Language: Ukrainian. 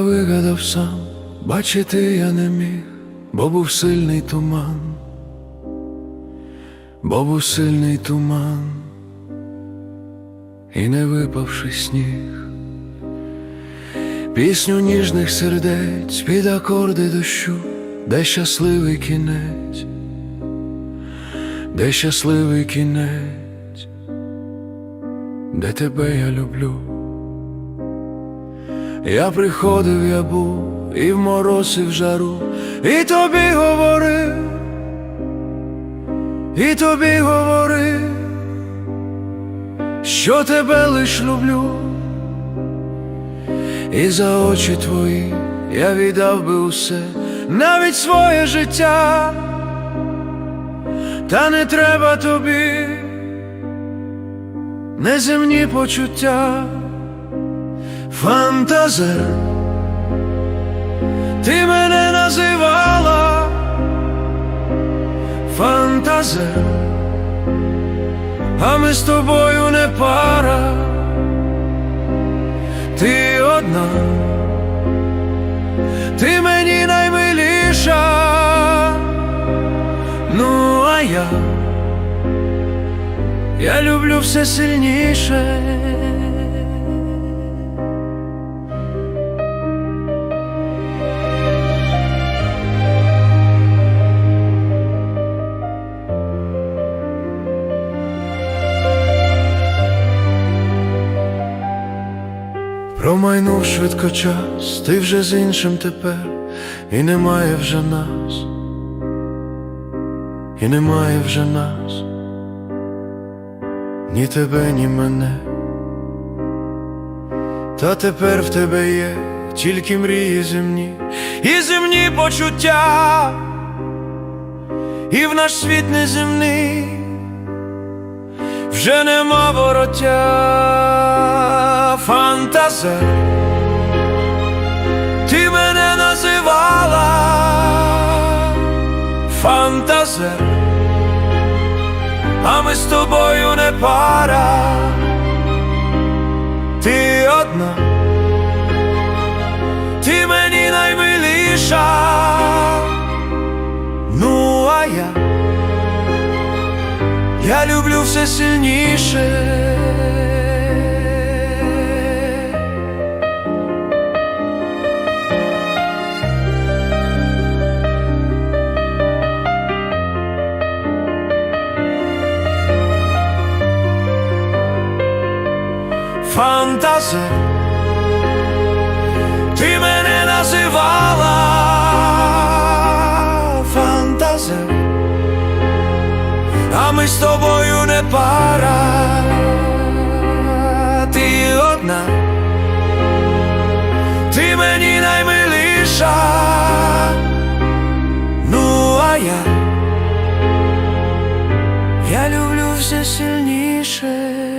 вигадав сам, бачити я не міг, бо був сильний туман, бо був сильний туман, і не випавши сніг. Пісню ніжних сердець під акорди дощу, де щасливий кінець, де щасливий кінець, де тебе я люблю. Я приходив, я був і в мороз, і в жару, і тобі говорив, і тобі говорив, що тебе лиш люблю. І за очі твої я віддав би усе, навіть своє життя, та не треба тобі неземні почуття, фантазер, ти мене називала, фантазер, а ми з тобою не пара. Ти одна, ти мені наймиліша, ну а я, я люблю все сильніше. Промайнув швидко час, ти вже з іншим тепер, і немає вже нас, і немає вже нас, ні тебе, ні мене. Та тепер в тебе є тільки мрії земні, і земні почуття, і в наш світ неземний вже нема вороття, фантазер, ти мене називала, фантазер, а ми з тобою не пара, все сильніше. Фантазер, ти мене називала, фантазер а ми з тобою не пара, ти одна, ти мені наймиліша, ну а я, я люблю все сильніше.